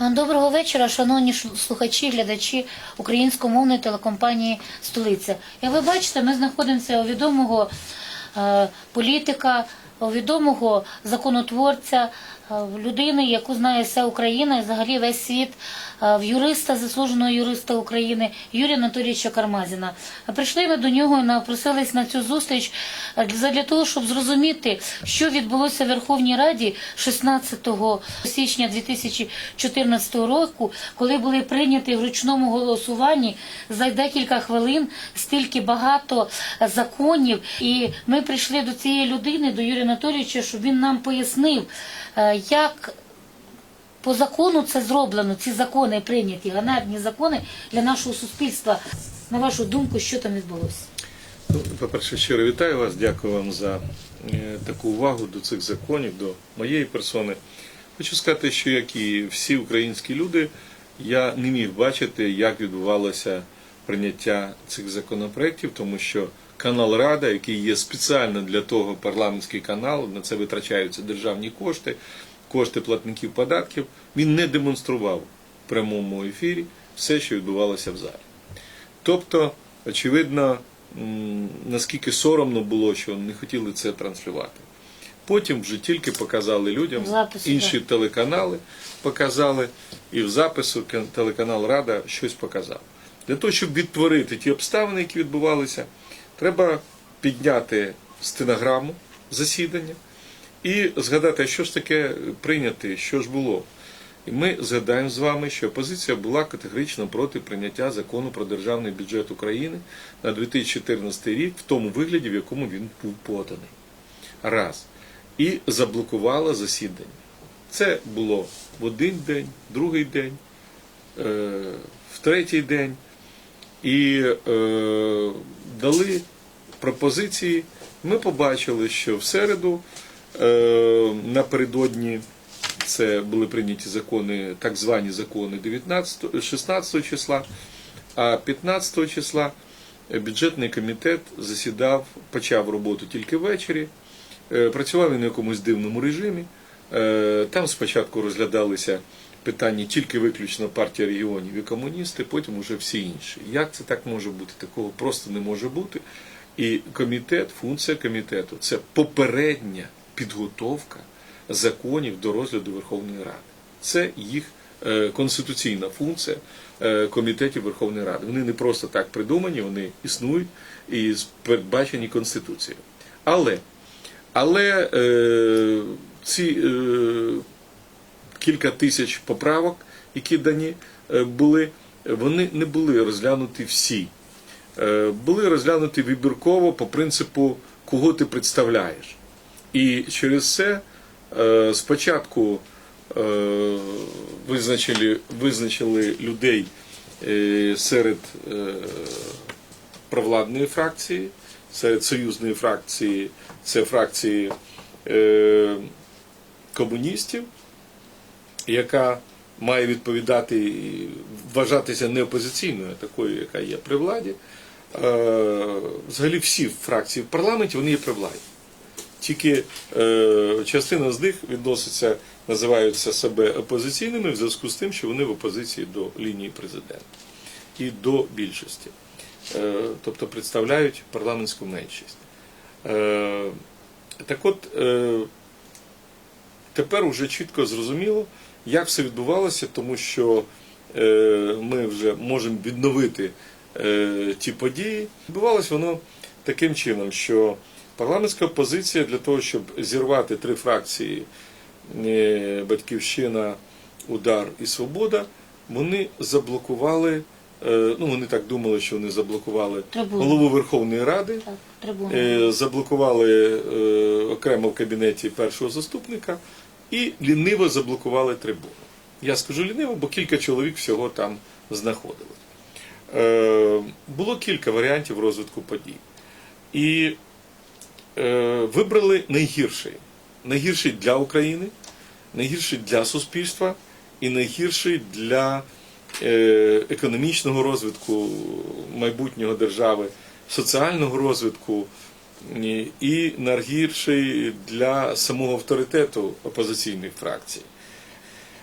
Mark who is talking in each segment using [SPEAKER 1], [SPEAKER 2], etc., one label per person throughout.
[SPEAKER 1] Доброго вечора, шановні слухачі, глядачі українськомовної телекомпанії Столиця. Як ви бачите, ми знаходимося у відомого е, політика, у відомого законотворця, людини, яку знає вся Україна і взагалі весь світ, е, в юриста, заслуженого юриста України Юрія Анатолійовича Кармазіна. Прийшли ми до нього і напросились на цю зустріч е, для того, щоб зрозуміти, що відбулося в Верховній Раді 16 січня 2014 року, коли були прийняті в ручному голосуванні за декілька хвилин стільки багато е, законів. І ми прийшли до цієї людини, до Юрія Анатолійовича, щоб він нам пояснив, е, як по закону це зроблено, ці закони прийняті, ганебні закони для нашого суспільства. На вашу думку, що там відбулося?
[SPEAKER 2] Ну, По-перше, щиро вітаю вас, дякую вам за е, таку увагу до цих законів, до моєї персони. Хочу сказати, що як і всі українські люди, я не міг бачити, як відбувалося прийняття цих законопроєктів, тому що канал Рада, який є спеціально для того парламентський канал, на це витрачаються державні кошти, кошти платників податків, він не демонстрував в прямому ефірі все, що відбувалося в залі. Тобто, очевидно, наскільки соромно було, що не хотіли це транслювати. Потім вже тільки показали людям
[SPEAKER 1] В записі,
[SPEAKER 2] інші телеканали, показали, і в запису телеканал Рада щось показав. Для того, щоб відтворити ті обставини, які відбувалися, треба підняти стенограму засідання і згадати, а що ж таке прийняти, що ж було. І ми згадаємо з вами, що опозиція була категорично проти прийняття закону про державний бюджет України на 2014 рік в тому вигляді, в якому він був поданий. Раз. І заблокувала засідання. Це було в один день, другий день, е, в третій день. І е, дали пропозиції. Ми побачили, що в середу е, напередодні це були прийняті закони, так звані закони 19, 16 числа, а 15 числа бюджетний комітет засідав, почав роботу тільки ввечері, Е, працював він в якомусь дивному режимі. Е, Там спочатку розглядалися питання тільки виключно партія регіонів і комуністи, потім уже всі інші. Як це так може бути? Такого просто не може бути. І комітет, функція комітету це попередня підготовка законів до розгляду Верховної Ради. Це їх е, конституційна функція е, комітетів Верховної Ради. Вони не просто так придумані, вони існують і передбачені Конституцією. Але, але е, ці е, кілька тисяч поправок, які дані е, були, вони не були розглянуті всі. Е, Були розглянуті вибірково по принципу, кого ти представляєш. І через це е, спочатку е, визначили, визначили людей е, серед е, провладної фракції, серед союзної фракції, це фракції е, комуністів, яка має відповідати вважатися не опозиційною, а такою, яка є при владі. Е, Взагалі всі фракції в парламенті вони є при владі. Тільки е, частина з них відноситься, називаються себе опозиційними в зв'язку з тим, що вони в опозиції до лінії президента і до більшості. Е, тобто представляють парламентську меншість. Так от, тепер уже чітко зрозуміло, як все відбувалося, тому що е, ми вже можемо відновити е, ті події. Відбувалося воно таким чином, що парламентська опозиція для того, щоб зірвати три фракції е, Батьківщина, Удар і Свобода, вони заблокували. Ну, вони так думали, що вони заблокували
[SPEAKER 1] Трибуну.
[SPEAKER 2] голову Верховної Ради,
[SPEAKER 1] Так.
[SPEAKER 2] Заблокували окремо в кабінеті першого заступника і ліниво заблокували трибуну. Я скажу ліниво, бо кілька чоловік всього там знаходилось. Е, Було кілька варіантів розвитку подій. І е, вибрали найгірший. Найгірший для України, найгірший для суспільства і найгірший для е, економічного розвитку майбутнього держави, соціального розвитку і- найгірший для самого авторитету опозиційних фракцій.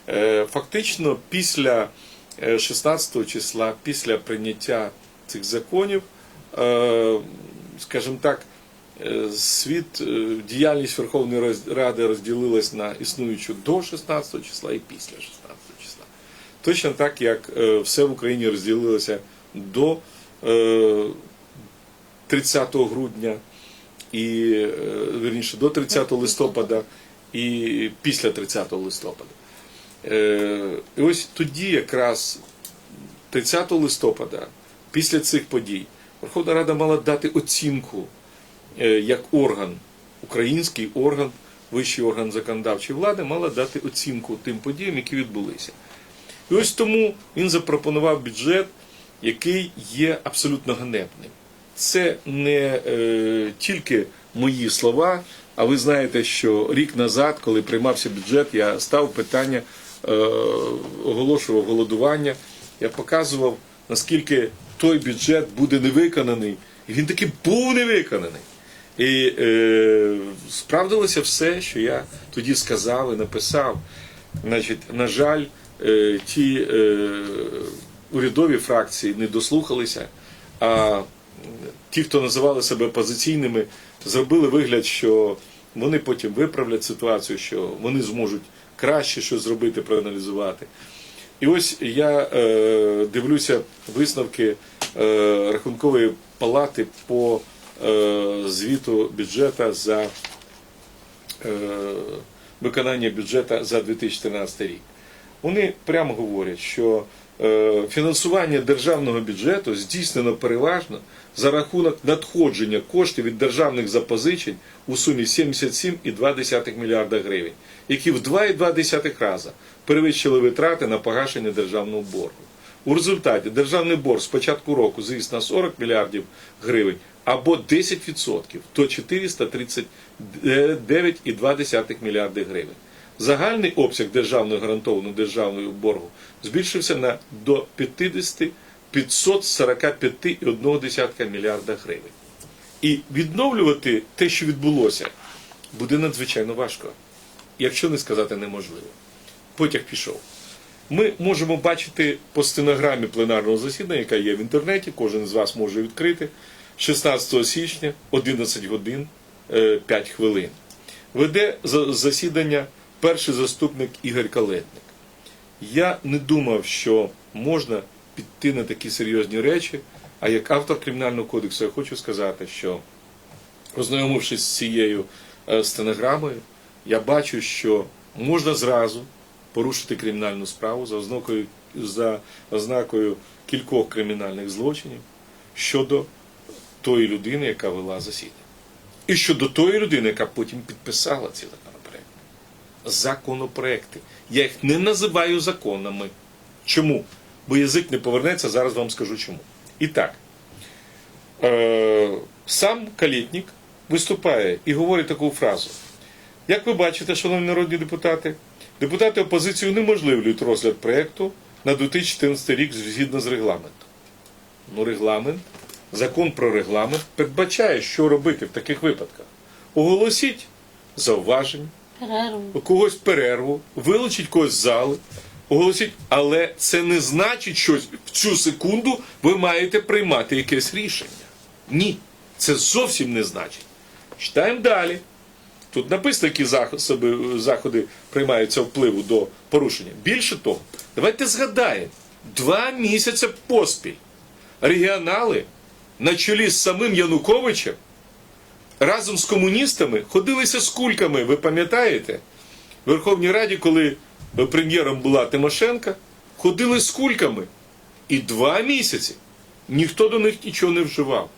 [SPEAKER 2] Е, Фактично, після е, 16 числа, після прийняття цих законів, е, скажімо так, е, світ, е, діяльність Верховної Ради розділилась на існуючу до 16 числа і після 16 числа. Точно так, як е, все в Україні розділилося до е, 30 грудня і е, вірніше до 30 листопада і після 30 листопада. Е, І ось тоді якраз 30 листопада, після цих подій, Верховна Рада мала дати оцінку е, як орган, український орган, вищий орган законодавчої влади, мала дати оцінку тим подіям, які відбулися. І ось тому він запропонував бюджет, який є абсолютно ганебним. Це не е, тільки мої слова, а ви знаєте, що рік назад, коли приймався бюджет, я став питання, е, оголошував голодування. Я показував, наскільки той бюджет буде невиконаний. І він таки був невиконаний. І е, справдилося все, що я тоді сказав і написав. Значить, на жаль, е, ті е, урядові фракції не дослухалися, а ті, хто називали себе опозиційними, зробили вигляд, що вони потім виправлять ситуацію, що вони зможуть краще щось зробити, проаналізувати. І ось я е, дивлюся висновки е, Рахункової палати по е, звіту бюджета за е, виконання бюджету за 2013 рік. Вони прямо говорять, що е, фінансування державного бюджету здійснено переважно за рахунок надходження коштів від державних запозичень у сумі 77,2 мільярда гривень, які в 2,2 рази перевищили витрати на погашення державного боргу. У результаті державний борг з початку року зріс на 40 мільярдів гривень або 10%, то 439,2 мільярди гривень. Загальний обсяг державного гарантованого державного боргу збільшився на до 50 545,1 мільярда гривень. І відновлювати те, що відбулося, буде надзвичайно важко, якщо не сказати неможливо. Потяг пішов. Ми можемо бачити по стенограмі пленарного засідання, яка є в інтернеті, кожен з вас може відкрити. 16 січня, 11 годин 5 хвилин. Веде за- засідання перший заступник Ігор Калетник. Я не думав, що можна піти на такі серйозні речі, а як автор кримінального кодексу я хочу сказати, що ознайомившись з цією е, стенограмою, я бачу, що можна зразу порушити кримінальну справу за ознакою, за ознакою кількох кримінальних злочинів щодо тої людини, яка вела засідання. І щодо тої людини, яка потім підписала ці законопроекти. Законопроекти. Я їх не називаю законами. Чому? Бо язик не повернеться, зараз вам скажу чому. І так, е, сам Калітнік виступає і говорить таку фразу. Як ви бачите, шановні народні депутати, депутати опозиції унеможливлюють розгляд проєкту на 2014 рік згідно з регламентом. Ну, регламент, закон про регламент передбачає, що робити в таких випадках. Оголосіть зауваження,
[SPEAKER 1] Перерву.
[SPEAKER 2] когось перерву, вилучіть когось з зали, оголосіть, але це не значить, що в цю секунду ви маєте приймати якесь рішення. Ні, це зовсім не значить. Читаємо далі. Тут написано, які заходи, заходи приймаються впливу до порушення. Більше того, давайте згадаємо, два місяці поспіль регіонали на чолі з самим Януковичем разом з комуністами ходилися з кульками, ви пам'ятаєте? В Верховній Раді, коли прем'єром була Тимошенка, ходили з кульками. І два місяці ніхто до них нічого не вживав.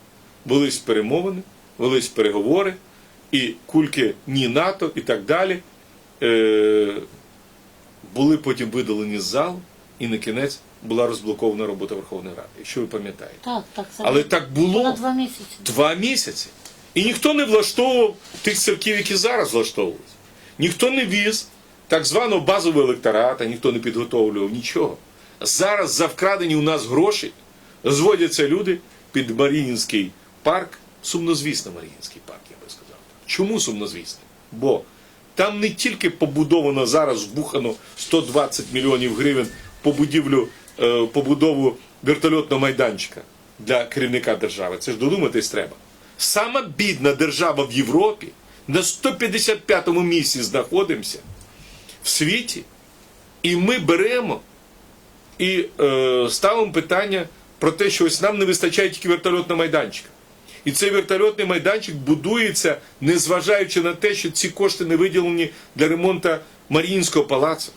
[SPEAKER 2] Велись перемовини, велись переговори, і кульки ні НАТО і так далі е- були потім видалені з залу, і на кінець була розблокована робота Верховної Ради, якщо ви пам'ятаєте.
[SPEAKER 1] Так, так. Це
[SPEAKER 2] Але так було.
[SPEAKER 1] два місяці.
[SPEAKER 2] Два місяці. І ніхто не влаштовував тих церків, які зараз влаштовують. Ніхто не віз так званого базового електората, ніхто не підготовлював нічого. Зараз за вкрадені у нас гроші зводяться люди під Маріїнський парк, сумнозвісно Маріїнський парк, я би сказав. Чому сумнозвісний? Бо Там не тільки побудовано зараз вбухано 120 мільйонів гривень по будівлю, е, побудову вертольотного майданчика для керівника держави. Це ж додуматись треба. Сама бідна держава в Європі на 155-му місці знаходимося в світі, і ми беремо і е, ставимо питання про те, що ось нам не вистачає тільки вертольотного майданчика. І цей вертольотний майданчик будується, незважаючи на те, що ці кошти не виділені для ремонту Маріїнського палацу.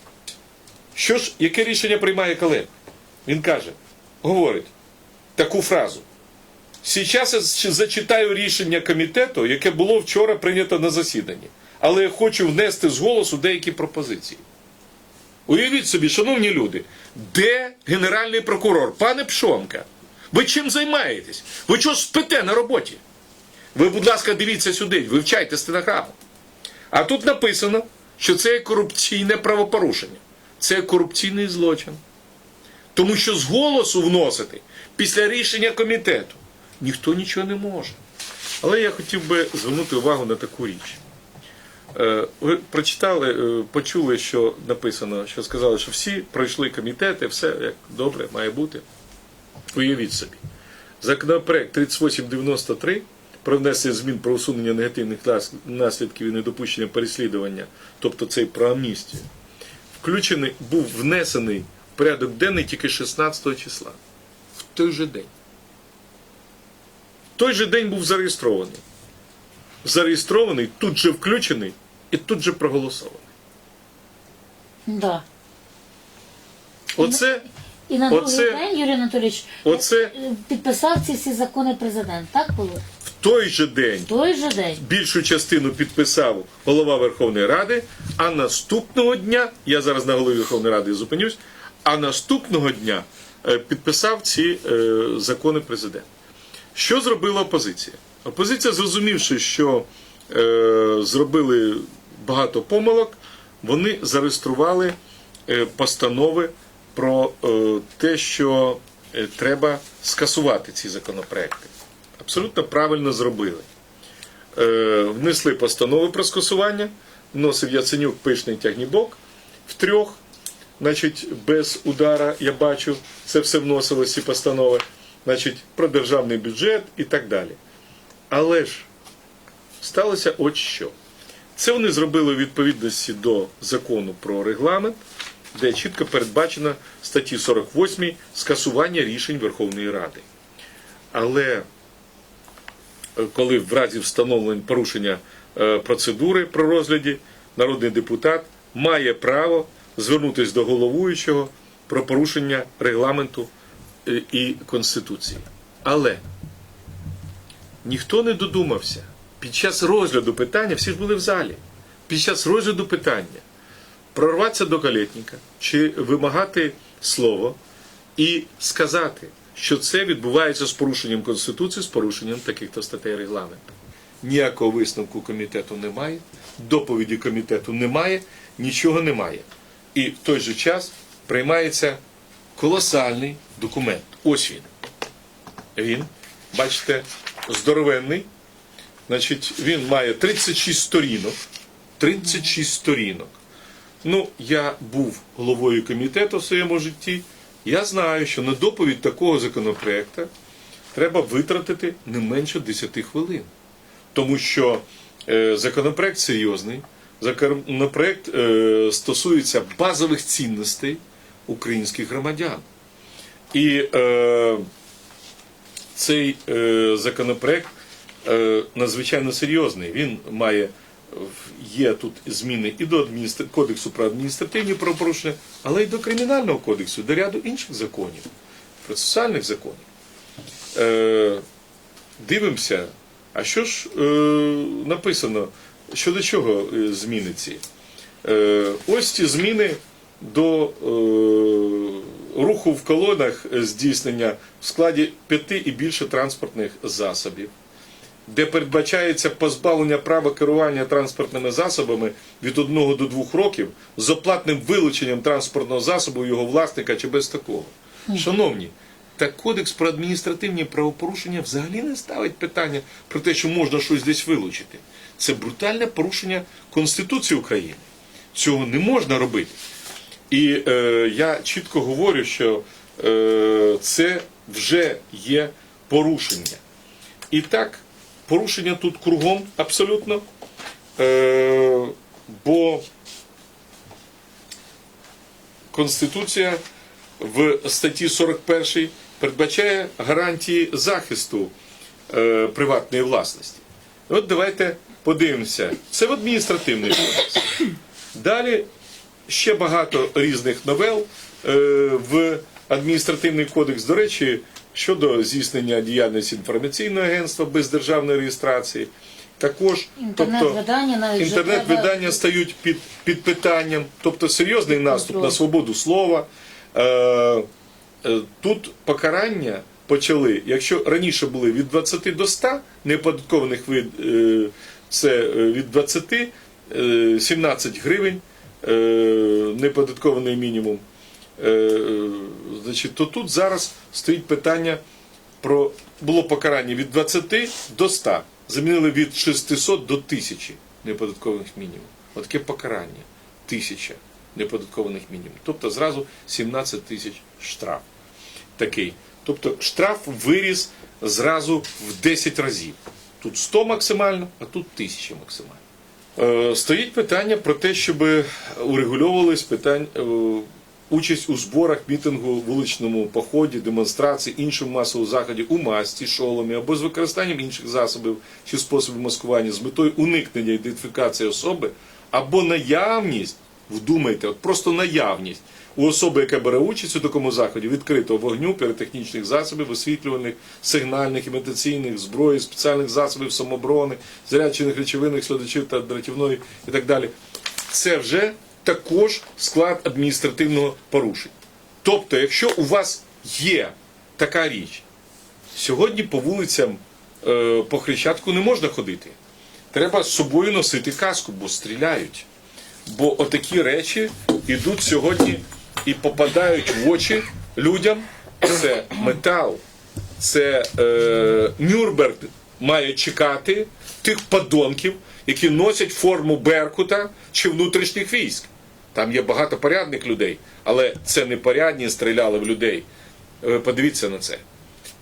[SPEAKER 2] Що ж, яке рішення приймає колег? Він каже, говорить таку фразу. Сейчас я зачитаю рішення комітету, яке було вчора прийнято на засіданні. Але я хочу внести з голосу деякі пропозиції. Уявіть собі, шановні люди, де генеральний прокурор? Пане Пшонка, ви чим займаєтесь? Ви чого спите на роботі? Ви, будь ласка, дивіться сюди, вивчайте стенограму. А тут написано, що це корупційне правопорушення. Це корупційний злочин. Тому що з голосу вносити після рішення комітету ніхто нічого не може. Але я хотів би звернути увагу на таку річ. Е, Ви прочитали, е, почули, що написано, що сказали, що всі пройшли комітети, все як добре має бути. Уявіть собі. Законопроект 3893 про внесення змін про усунення негативних наслідків і недопущення переслідування, тобто цей про амністію, включений, був внесений в порядок денний тільки 16 числа. В той же день. В той же день був зареєстрований. Зареєстрований, тут же включений і тут же проголосований.
[SPEAKER 1] Да.
[SPEAKER 2] Оце,
[SPEAKER 1] І на
[SPEAKER 2] Оце-
[SPEAKER 1] другий день Юрій Анатолійович
[SPEAKER 2] оце
[SPEAKER 1] е, підписав ці всі закони президент. Так було?
[SPEAKER 2] в той же день
[SPEAKER 1] В той же день.
[SPEAKER 2] більшу частину підписав голова Верховної Ради, а наступного дня, я зараз на голові Верховної Ради зупинюсь, а наступного дня е, підписав ці е, закони президент. Що зробила опозиція? Опозиція, зрозумівши, що е, зробили багато помилок, вони зареєстрували е, постанови про е, те, що е, треба скасувати ці законопроекти. Абсолютно правильно зробили е, внесли постанови про скасування, вносив Яценюк пишний тягнібок в трьох, значить, без удара, я бачу, це все вносило ці постанови, значить, про державний бюджет і так далі. Але ж сталося от що. Це вони зробили у відповідності до закону про регламент, де чітко передбачено статті 48 скасування рішень Верховної Ради. Але коли в разі встановлень порушення е, процедури про розгляді, народний депутат має право звернутися до головуючого про порушення регламенту е, і Конституції. Але ніхто не додумався під час розгляду питання, всі ж були в залі, під час розгляду питання прорватися до калітника чи вимагати слово і сказати, що це відбувається з порушенням Конституції, з порушенням таких-то статей регламенту. Ніякого висновку комітету немає, доповіді комітету немає, нічого немає. І в той же час приймається колосальний документ. Ось він. Він, бачите, здоровенний. Значить, він має 36 сторінок. 36 сторінок. Ну, я був головою комітету в своєму житті. Я знаю, що на доповідь такого законопроекту треба витратити не менше 10 хвилин. Тому що е, законопроект серйозний, законопроект е, стосується базових цінностей українських громадян. І е, цей е, законопроект е, надзвичайно серйозний. Він має є тут зміни і до адміністр... кодексу про адміністративні правопорушення, але й до кримінального кодексу, до ряду інших законів, процесуальних законів. Е, дивимося, а що ж написано, щодо чого зміни ці? Ось ці зміни до руху в колонах здійснення в складі п'яти і більше транспортних засобів, де передбачається позбавлення права керування транспортними засобами від 1 до 2 років з оплатним вилученням транспортного засобу його власника чи без такого. Шановні, Так кодекс про адміністративні правопорушення взагалі не ставить питання про те, що можна щось десь вилучити. Це брутальне порушення Конституції України. Цього не можна робити. І е, я чітко говорю, що е, це вже є порушення. І так, порушення тут кругом абсолютно. Е, бо Конституція в статті 41 передбачає гарантії захисту е, приватної власності. От давайте подивимося. Це в адміністративний кодекс. Далі ще багато різних новел е, в адміністративний кодекс. До речі, щодо здійснення діяльності інформаційного агентства без державної реєстрації. Також
[SPEAKER 1] Інтернет-видання навіть
[SPEAKER 2] інтернет-видання
[SPEAKER 1] треба-
[SPEAKER 2] стають під, під питанням, тобто серйозний наступ на свободу слова. Е, е, тут покарання почали, якщо раніше були від 20 до 100 неоподаткованих вид, е, це е, від 20, е, 17 гривень, неподаткований мінімум. Е, е, значить, то тут зараз стоїть питання про було покарання від 20 до 100. Замінили від 600 до 1000 неподаткових мінімум. Отаке покарання. 1000 неподаткованих мінімум. Тобто зразу 17 тисяч штраф. Такий. Тобто штраф виріс зразу в 10 разів. Тут 100 максимально, а тут 1000 максимально. Е, Стоїть питання про те, щоб урегульовувались питання е, участь у зборах, мітингу, вуличному поході, демонстрації, іншому масовому заході у масці, шоломі або з використанням інших засобів чи способів маскування з метою уникнення ідентифікації особи або наявність, вдумайте, от просто наявність у особи, яка бере участь у такому заході, відкритого вогню, піротехнічних засобів, освітлюваних, сигнальних, імітаційних, зброї, спеціальних засобів самооборони, заряджених речовинних, слідачів та дратівної і так далі. Це вже також склад адміністративного порушення. Тобто, якщо у вас є така річ, сьогодні по вулицям е, по Хрещатку не можна ходити. Треба з собою носити каску, бо стріляють. Бо отакі речі йдуть сьогодні і попадають в очі людям. Це метал, це е, Нюрнберг має чекати тих подонків, які носять форму Беркута чи внутрішніх військ. Там є багато порядних людей, але це не порядні стріляли в людей. Ви подивіться на це.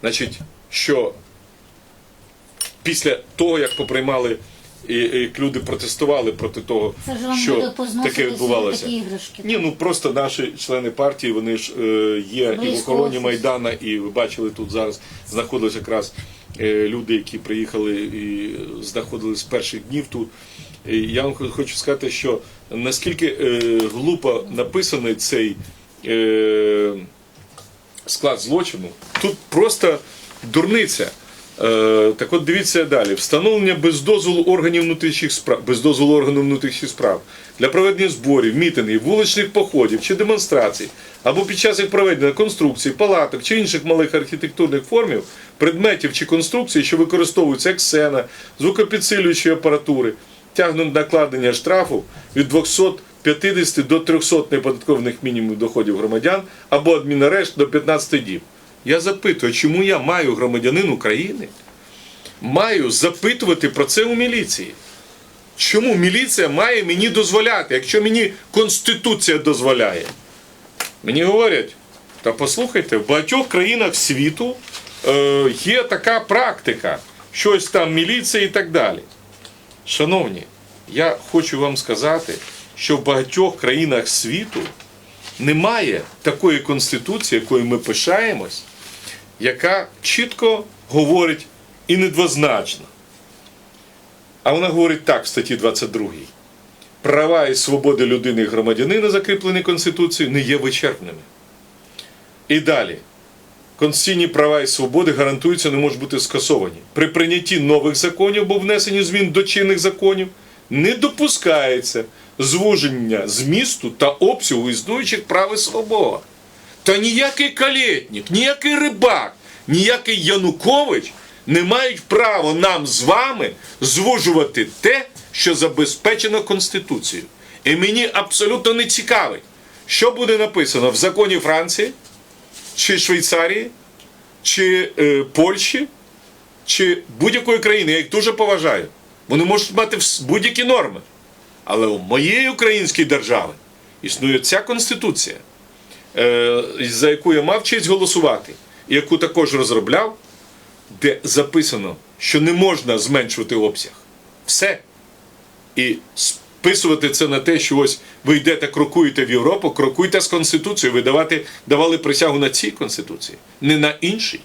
[SPEAKER 2] Значить, що після того, як поприймали і, і люди протестували проти того, що таке відбувалося.
[SPEAKER 1] такі іграшки.
[SPEAKER 2] Ні, ну просто наші члени партії, вони ж е, є і в охороні. Майдана, і ви бачили, тут зараз знаходились якраз е, люди, які приїхали і знаходились з перших днів тут. І я вам хочу сказати, що наскільки е, глупо написаний цей е, склад злочину, тут просто дурниця. Е, так от дивіться далі. Встановлення без дозволу органів внутрішніх справ, без дозволу органів внутрішніх справ для проведення зборів, мітингів, вуличних походів чи демонстрацій, або під час їх проведення конструкцій, палаток чи інших малих архітектурних формів, предметів чи конструкцій, що використовуються як сцена, звукопідсилюючої апаратури, тягнуть накладення штрафу від 250 до 300 неподаткованих мінімумів доходів громадян або адмінарешт до 15 діб. Я запитую, чому я маю громадянин України? Маю запитувати про це у міліції. Чому міліція має мені дозволяти, якщо мені Конституція дозволяє? Мені говорять, та послухайте, в багатьох країнах світу е, є така практика, щось там міліція і так далі. Шановні, я хочу вам сказати, що в багатьох країнах світу немає такої конституції, якою ми пишаємось, яка чітко говорить і недвозначно. А вона говорить так в статті 22. Права і свободи людини і громадянина, закріплені Конституцією, не є вичерпними. І далі. Конституційні права і свободи гарантуються, не можуть бути скасовані. При прийнятті нових законів або внесенні змін до чинних законів не допускається звуження змісту та обсягу існуючих прав і свобод. Та ніякий калєтнік, ніякий рибак, ніякий Янукович не мають права нам з вами звужувати те, що забезпечено Конституцією. І мені абсолютно не цікавить, що буде написано в законі Франції чи Швейцарії, чи е, Польщі, чи будь-якої країни. Я їх дуже поважаю. Вони можуть мати будь-які норми. Але у моєї української держави існує ця конституція, за яку я мав честь голосувати, і яку також розробляв, де записано, що не можна зменшувати обсяг. Все. І списувати це на те, що ось ви йдете, крокуєте в Європу, крокуйте з Конституцією. Ви давати, давали присягу на цій Конституції, не на іншій.